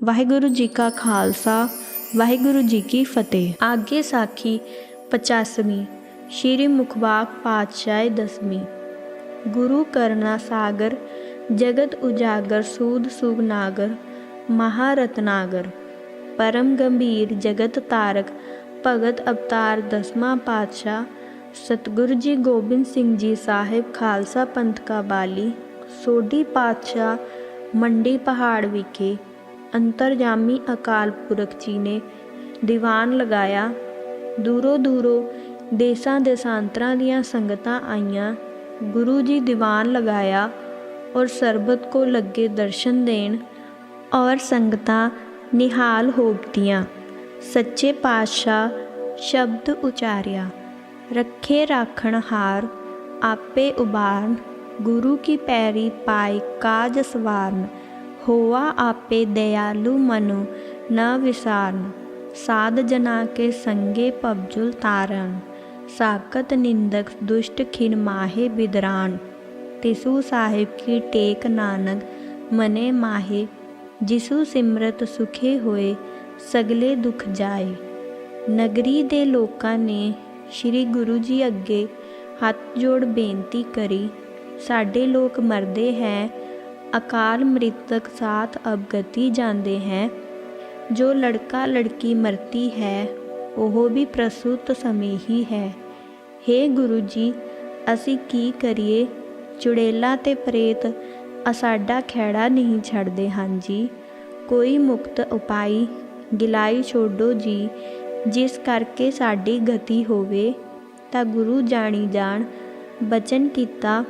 ਵਾਹਿਗੁਰੂ ਜੀ ਕਾ ਖਾਲਸਾ ਵਾਹਿਗੁਰੂ ਜੀ ਕੀ ਫਤਿਹ ਆਗੇ ਸਾਖੀ 85ਵੀਂ ਸ਼੍ਰੀ ਮੁਖਵਾਕ ਪਾਤਸ਼ਾਹ ਦਸਵੀਂ ਗੁਰੂ ਕਰਨਾ ਸਾਗਰ ਜਗਤ ਉਜਾਗਰ ਸੂਦ ਸੁਗ ਨਾਗਰ ਮਹਾਰਤਨਾਗਰ ਪਰਮ ਗੰਭੀਰ ਜਗਤ ਤਾਰਕ ਭਗਤ ਅਵਤਾਰ ਦਸਵਾਂ ਪਾਤਸ਼ਾਹ ਸਤਿਗੁਰੂ ਜੀ ਗੋਬਿੰਦ ਸਿੰਘ ਜੀ ਸਾਹਿਬ ਖਾਲਸਾ ਪੰਥ ਕਾ ਬਾਲੀ ਸੋਢੀ ਪਾਤਸ਼ਾਹ ਮੰਡੀ ਪਹਾੜ ਵਿਖੇ ਅੰਤਰਜਾਮੀ ਅਕਾਲ ਪੁਰਖ ਜੀ ਨੇ ਦੀਵਾਨ ਲਗਾਇਆ। ਦੂਰੋਂ ਦੂਰੋਂ ਦੇਸਾਂ ਦੇਸਾਂਤਰਾਂ ਦੀਆਂ ਸੰਗਤਾਂ ਆਈਆਂ। ਗੁਰੂ ਜੀ ਦੀਵਾਨ ਲਗਾਇਆ ਔਰ ਸਰਬਤ ਕੋ ਲੱਗੇ ਦਰਸ਼ਨ ਦੇਣ ਔਰ ਸੰਗਤਾਂ ਨਿਹਾਲ ਹੋਵਤੀਆਂ ਸੱਚੇ ਪਾਤਸ਼ਾਹ ਸ਼ਬਦ ਉਚਾਰਿਆ, ਰੱਖੇ ਰਾਖਣ ਹਾਰ, ਆਪੇ ਉਬਾਰਨ, ਗੁਰੂ ਕੀ ਪੈਰੀ ਪਾਈ ਕਾਜ ਸਵਾਰਨ। ਹੋਆ ਆਪੇ ਦਇਆਲੂ ਮਨੁ ਨ ਵਿਸਾਰਨ ਸਾਧ ਜਨਾ ਕੇ ਸੰਗੇ ਪਬਜੁਲ ਤਾਰਨ ਸਾਕਤ ਨਿੰਦਕ ਦੁਸ਼ਟ ਖਿਨ ਮਾਹੇ ਬਿਦਰਾਨ ਤਿਸੂ ਸਾਹਿਬ ਕੀ ਟੇਕ ਨਾਨਕ ਮਨੇ ਮਾਹੇ, ਜਿਸੂ ਸਿਮਰਤ ਸੁਖੇ ਹੋਏ ਸਗਲੇ ਦੁਖ ਜਾਏ। ਨਗਰੀ ਦੇ ਲੋਕਾਂ ਨੇ ਸ੍ਰੀ ਗੁਰੂ ਜੀ ਅੱਗੇ ਹੱਥ ਜੋੜ ਬੇਨਤੀ ਕਰੀ, ਸਾਡੇ ਲੋਕ ਮਰਦੇ ਹੈ ਅਕਾਲ ਮ੍ਰਿਤਕ ਸਾਥ ਅਬਗਤੀ ਜਾਂਦੇ ਹੈ। ਜੋ ਲੜਕਾ ਲੜਕੀ ਮਰਤੀ ਹੈ, ਉਹ ਵੀ ਪ੍ਰਸੂਤ ਸਮੇਂ ਹੀ ਹੈ। हे ਗੁਰੂ ਜੀ, ਅਸੀਂ ਕੀ ਕਰੀਏ? ਚੁੜੇਲਾ ਤੇ ਪ੍ਰੇਤ ਅਸਾਡਾ ਖੈੜਾ ਨਹੀਂ ਛੱਡਦੇ ਹਨ ਜੀ। ਕੋਈ ਮੁਕਤ ਉਪਾਈ ਗਿਲਾਈ ਛੋਡੋ ਜੀ। ਜਿਸ ਕਰਕੇ ਸਾਡੀ ਗਤੀ ਹੋਵੇ, ਤਾਂ ਗੁਰੂ ਜਾਣੀ ਜਾਣ ਬਚਨ ਕੀਤਾ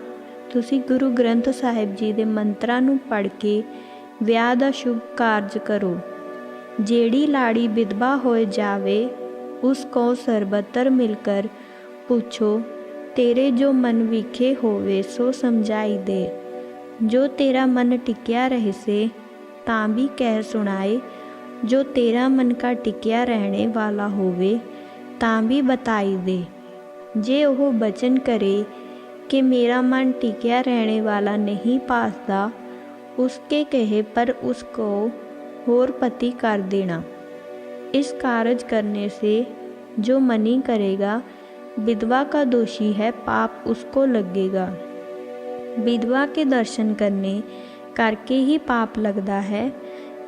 ਤੁਸੀਂ ਗੁਰੂ ਗ੍ਰੰਥ ਸਾਹਿਬ ਜੀ ਦੇ ਮੰਤਰਾਂ ਨੂੰ ਪੜ੍ਹ ਕੇ ਵਿਆਹ ਦਾ ਸ਼ੁਭ ਕਾਰਜ ਕਰੋ। ਜਿਹੜੀ ਲਾੜੀ ਵਿਧਵਾ ਹੋਏ ਜਾਵੇ, ਉਸ ਕੋ ਸਰਬਤਰ ਮਿਲਕਰ ਪੁੱਛੋ, ਤੇਰੇ ਜੋ ਮਨ ਵਿਖੇ ਹੋਵੇ, ਸੋ ਸਮਝਾਈ ਦੇ। ਜੋ ਤੇਰਾ ਮਨ ਟਿਕਿਆ ਰਹੇ ਸੇ ਤਾਂ ਵੀ ਕਹਿ ਸੁਣਾਏ। ਜੋ ਤੇਰਾ ਮਨ ਕਾ ਟਿਕਿਆ ਰਹਿਣੇ ਵਾਲਾ ਹੋਵੇ, ਤਾਂ ਵੀ ਬਤਾਈ ਦੇ। ਜੇ ਉਹ ਬਚਨ ਕਰੇ ਕਿ ਮੇਰਾ मन टिकिया रहने वाला नहीं पासदा उसके कहे पर उसको और पति कर देना इस कार्य करने से जो मनी करेगा विधवा का दोषी है पाप उसको लगेगा विधवा के दर्शन करने करके ही पाप लगता है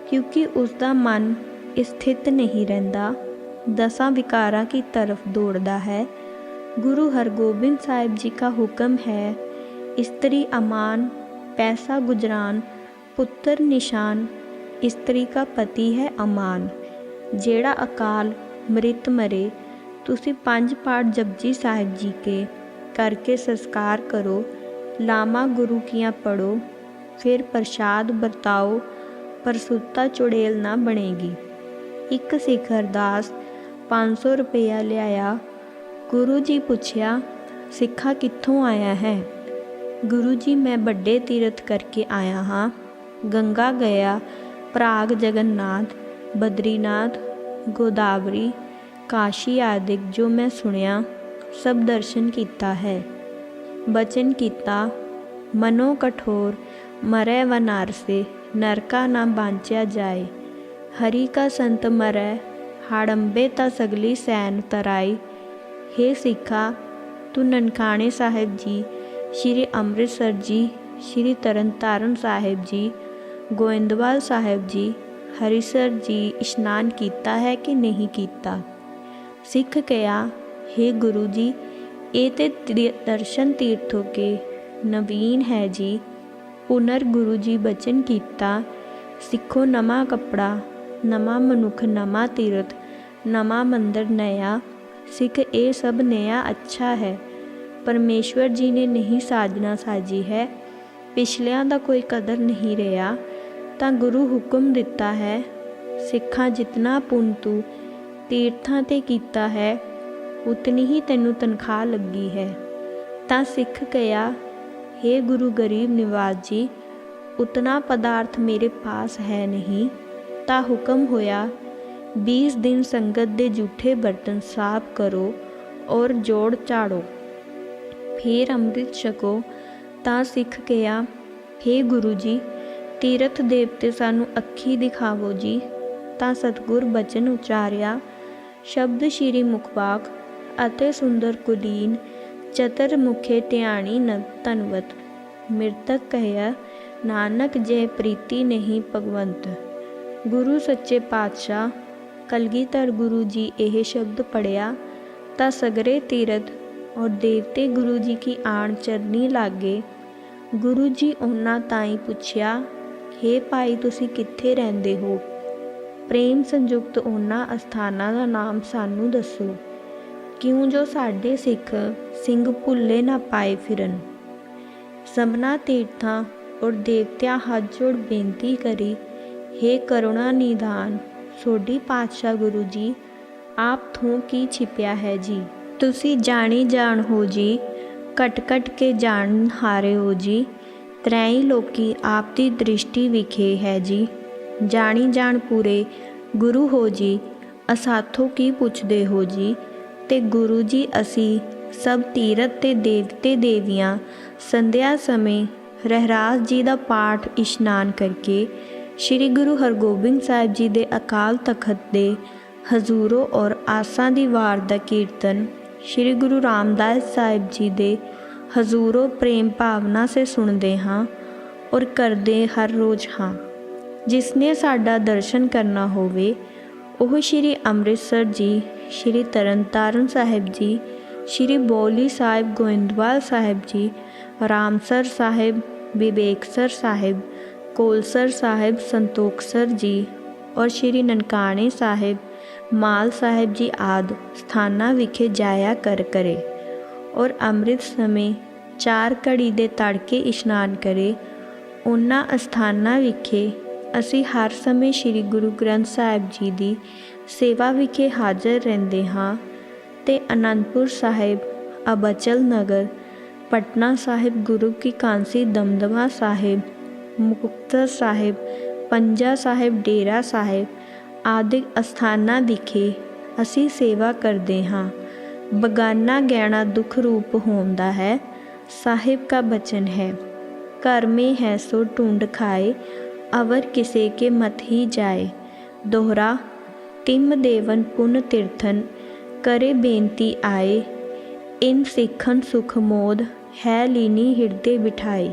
क्योंकि उसका मन स्थित नहीं रहता दसा विकारा की तरफ दौड़ता है गुरु हरगोबिंद साहिब जी का हुक्म है स्त्री अमान पैसा गुजरान पुत्र निशान स्त्री का पति है अमान ਜਿਹੜਾ ਅਕਾਲ ਮ੍ਰਿਤ ਮਰੇ ਤੁਸੀਂ ਪੰਜ ਪਾਠ ਜਪਜੀ ਸਾਹਿਬ ਜੀ ਕੇ ਕਰਕੇ ਸੰਸਕਾਰ ਕਰੋ ਲਾਮਾ ਗੁਰੂ ਕੀਆਂ ਪੜੋ ਫਿਰ ਪ੍ਰਸ਼ਾਦ ਵਰਤਾਓ ਪਰ ਸੁੱਤਾ ਚੁੜੇਲ ਨਾ ਬਣੇਗੀ ਇੱਕ ਸਿੱਖ ਅਰਦਾਸ 500 ਰੁਪਇਆ ਲਿਆਇਆ ਗੁਰੂ ਜੀ ਪੁੱਛਿਆ ਸਿੱਖਾ ਕਿੱਥੋਂ ਆਇਆ ਹੈ ਗੁਰੂ ਜੀ ਮੈਂ ਵੱਡੇ ਤੀਰਥ ਕਰਕੇ ਆਇਆ ਹਾਂ ਗੰਗਾ ਗਿਆ ਪ੍ਰਾਗ ਜਗਨਨਾਥ ਬਦਰੀਨਾਥ ਗੋਦਾਵਰੀ ਕਾਸ਼ੀ ਆਦਿਕ ਜੋ ਮੈਂ ਸੁਣਿਆ ਸਭ ਦਰਸ਼ਨ ਕੀਤਾ ਹੈ ਬਚਨ ਕੀਤਾ ਮਨੋ ਕਠੋਰ ਮਰੈ ਵਨਾਰਸੇ ਨਰਕਾ ਨਾ ਬਾਂਚਿਆ ਜਾਏ ਹਰੀ ਕਾ ਸੰਤ ਮਰੈ ਹਾੜੰਬੇ ਤਾਂ ਸਗਲੀ ਸੈਨ ਤਰਾਈ हे ਸਿੱਖਾ ਤੂੰ ਨਨਕਾਣੇ ਸਾਹਿਬ ਜੀ ਸ਼੍ਰੀ ਅੰਮ੍ਰਿਤਸਰ ਜੀ ਸ਼੍ਰੀ ਤਰਨਤਾਰਨ ਸਾਹਿਬ ਜੀ ਗੋਇੰਦਵਾਲ ਸਾਹਿਬ ਜੀ ਹਰੀਸਰ ਜੀ ਇਸ਼ਨਾਨ ਕੀਤਾ ਹੈ ਕਿ ਨਹੀਂ ਕੀਤਾ ਸਿੱਖ ਕਿਹਾ हे ਗੁਰੂ ਜੀ ਇਹ ਤੇ ਦਰਸ਼ਨ ਤੀਰਥੋ ਕੇ ਨਵੀਨ ਹੈ ਜੀ ਪੁਨਰ ਗੁਰੂ ਜੀ ਬਚਨ ਕੀਤਾ ਸਿੱਖੋ ਨਵਾਂ ਕਪੜਾ ਨਵਾਂ ਮਨੁੱਖ ਨਵਾਂ ਤੀਰਥ ਨਵਾਂ ਮੰਦਰ ਨਇਆ ਸਿੱਖ ਇਹ ਸਭ ਨਿਆ ਅੱਛਾ ਹੈ। ਪਰਮੇਸ਼ਵਰ ਜੀ ਨੇ ਨਹੀਂ ਸਾਜਣਾ ਸਾਜੀ ਹੈ। ਪਿਛਲਿਆਂ ਦਾ ਕੋਈ ਕਦਰ ਨਹੀਂ ਰਿਹਾ, ਤਾਂ ਗੁਰੂ ਹੁਕਮ ਦਿੱਤਾ ਹੈ। ਸਿੱਖਾਂ ਜਿਤਨਾ ਪੁੰਨ ਤੂੰ ਤੀਰਥਾਂ ਤੇ ਕੀਤਾ ਹੈ, ਉਤਨੀ ਹੀ ਤੈਨੂੰ ਤਨਖਾਹ ਲੱਗੀ ਹੈ। ਤਾਂ ਸਿੱਖ ਕਿਹਾ हे ਗੁਰੂ ਗਰੀਬ ਨਿਵਾਜ ਜੀ, ਉਤਨਾ ਪਦਾਰਥ ਮੇਰੇ ਪਾਸ ਹੈ ਨਹੀਂ, ਤਾਂ ਹੁਕਮ ਹੋਇਆ 20 दिन संगत दे जूठे बर्तन साफ करो और जोड़ झाड़ो फिर ਅੰਮ੍ਰਿਤ ਛਕੋ ਤਾਂ ਸਿੱਖ ਕਿਹਾ हे ਗੁਰੂ ਜੀ ਤੀਰਥ ਦੇਵਤੇ ਸਾਨੂੰ ਅੱਖੀ ਦਿਖਾਵੋ ਜੀ ਤਾਂ ਸਤਿਗੁਰ ਬਚਨ ਉਚਾਰਿਆ ਸ਼ਬਦ ਸ਼੍ਰੀ ਮੁਖਵਾਕ ਅਤੇ ਸੁੰਦਰ ਕੁਲੀਨ ਚਤਰ ਮੁਖੇ ਧਿਆਣੀ ਨ ਧਨਵਤ ਮਿਰਤਕ ਕਹਿਆ ਨਾਨਕ ਜੇ ਪ੍ਰੀਤੀ ਨਹੀਂ ਭਗਵੰਤ ਗੁਰੂ ਸੱਚੇ ਪਾਤਸ਼ਾਹ ਕਲਗੀਧਰ ਗੁਰੂ ਜੀ ਇਹ ਸ਼ਬਦ ਪੜਿਆ ਤਾਂ ਸਗਰੇ ਤੀਰਥ ਔਰ ਦੇਵਤੇ ਗੁਰੂ ਜੀ ਕੀ ਆਣ ਚਰਨੀ ਲਾਗੇ। ਗੁਰੂ ਜੀ ਉਹਨਾਂ ਤਾਈਂ ਪੁੱਛਿਆ, ਹੇ ਭਾਈ, ਤੁਸੀਂ ਕਿੱਥੇ ਰਹਿੰਦੇ ਹੋ? ਪ੍ਰੇਮ ਸੰਯੁਕਤ ਉਹਨਾਂ ਅਸਥਾਨਾਂ ਦਾ ਨਾਮ ਸਾਨੂੰ ਦੱਸੋ। ਕਿਉਂ ਜੋ ਸਾਡੇ ਸਿੱਖ ਸਿੰਘ ਭੁੱਲੇ ਨਾ ਪਾਏ ਫਿਰਨ? ਸਭਨਾ ਤੀਰਥਾਂ ਔਰ ਦੇਵਤਿਆਂ ਹੱਥ ਜੋੜ ਬੇਨਤੀ ਕਰੀ, ਹੇ ਕਰੁਣਾ ਨਿਦਾਨ ਸੋਢੀ ਪਾਤਸ਼ਾਹ ਗੁਰੂ ਜੀ, ਆਪ ਥੋਂ ਕੀ ਛਿਪਿਆ ਹੈ ਜੀ? ਤੁਸੀਂ ਜਾਣੀ ਜਾਣ ਹੋ ਜੀ, ਕਟ ਕਟ ਕੇ ਜਾਣ ਹਾਰੇ ਹੋ ਜੀ, ਤਰੈਈ ਲੋਕੀ ਆਪ ਦੀ ਦ੍ਰਿਸ਼ਟੀ ਵਿਖੇ ਹੈ ਜੀ। ਜਾਣੀ ਜਾਣ ਪੂਰੇ ਗੁਰੂ ਹੋ ਜੀ, ਅਸਾਥੋਂ ਕੀ ਪੁੱਛਦੇ ਹੋ ਜੀ? ਤੇ ਗੁਰੂ ਜੀ ਅਸੀਂ ਸਭ ਤੀਰਥ ਤੇ ਦੇਵਤੇ ਦੇਵੀਆਂ ਸੰਧਿਆ ਸਮੇਂ ਰਹਿਰਾਸ ਜੀ ਦਾ ਪਾਠ ਇਸ਼ਨਾਨ ਕਰਕੇ ਸ੍ਰੀ ਗੁਰੂ ਹਰਗੋਬਿੰਦ ਸਾਹਿਬ ਜੀ ਦੇ ਅਕਾਲ ਤਖਤ ਦੇ ਹਜ਼ੂਰੋ ਔਰ ਆਸਾਂ ਦੀ ਵਾਰ ਦਾ ਕੀਰਤਨ ਸ੍ਰੀ ਗੁਰੂ ਰਾਮਦਾਸ ਸਾਹਿਬ ਜੀ ਦੇ ਹਜ਼ੂਰੋ ਪ੍ਰੇਮ ਭਾਵਨਾ ਸੇ ਸੁਣਦੇ ਹਾਂ ਔਰ ਕਰਦੇ ਹਰ ਰੋਜ਼ ਹਾਂ। ਜਿਸਨੇ ਸਾਡਾ ਦਰਸ਼ਨ ਕਰਨਾ ਹੋਵੇ, ਉਹ ਸ਼੍ਰੀ ਅੰਮ੍ਰਿਤਸਰ ਜੀ, ਸ਼੍ਰੀ ਤਰਨਤਾਰਨ ਸਾਹਿਬ ਜੀ, ਸ਼੍ਰੀ ਬੋਲੀ ਸਾਹਿਬ, ਗੋਇੰਦਵਾਲ ਸਾਹਿਬ ਜੀ, ਰਾਮਸਰ ਸਾਹਿਬ, ਵਿਵੇਕਸਰ ਸਾਹਿਬ ਕੋਲਸਰ ਸਾਹਿਬ ਸੰਤੋਖਸਰ ਜੀ ਔਰ ਸ਼੍ਰੀ ਨਨਕਾਣੇ ਸਾਹਿਬ, ਮਾਲ ਸਾਹਿਬ ਜੀ ਆਦ ਸਥਾਨਾਂ ਵਿਖੇ ਜਾਇਆ ਕਰ ਕਰੇ ਔਰ ਅੰਮ੍ਰਿਤ ਸਮੇਂ ਚਾਰ ਘੜੀ ਦੇ ਤੜਕੇ ਇਸ਼ਨਾਨ ਕਰੇ। ਉਹਨਾਂ ਅਸਥਾਨਾਂ ਵਿਖੇ ਅਸੀਂ ਹਰ ਸਮੇਂ ਸ੍ਰੀ ਗੁਰੂ ਗ੍ਰੰਥ ਸਾਹਿਬ ਜੀ ਦੀ ਸੇਵਾ ਵਿਖੇ ਹਾਜ਼ਰ ਰਹਿੰਦੇ ਹਾਂ ਤੇ ਅਨੰਦਪੁਰ ਸਾਹਿਬ, ਅਬਚਲ ਨਗਰ, ਪਟਨਾ ਸਾਹਿਬ, ਗੁਰੂ ਕੀ ਕਾਂਸੀ, ਦਮਦਮਾ ਸਾਹਿਬ ਮੁਕਤਸਰ ਸਾਹਿਬ, ਪੰਜਾ ਸਾਹਿਬ, ਡੇਰਾ ਸਾਹਿਬ ਆਦਿ ਅਸਥਾਨਾਂ ਵਿਖੇ ਅਸੀਂ ਸੇਵਾ ਕਰਦੇ ਹਾਂ। ਬਗਾਨਾ ਗਹਿਣਾ ਦੁਖ ਰੂਪ ਹੁੰਦਾ ਹੈ, ਸਾਹਿਬ ਦਾ ਬਚਨ ਹੈ। ਘਰ ਮੇ ਹੈ ਸੋ ਢੂੰਡ ਖਾਏ, ਅਵਰ ਕਿਸੇ ਕੇ ਮਤ ਹੀ ਜਾਏ। ਦੋਹਰਾ, ਤਿੰਮ ਦੇਵਨ ਪੁਨ ਤਿਰਥਨ, ਕਰੇ ਬੇਨਤੀ ਆਏ। ਇਨ ਸਿੱਖਨ ਸੁਖ ਮੋਦ, ਹੈ ਲੀਨੀ ਹਿਰਦੇ ਬਿਠਾਈ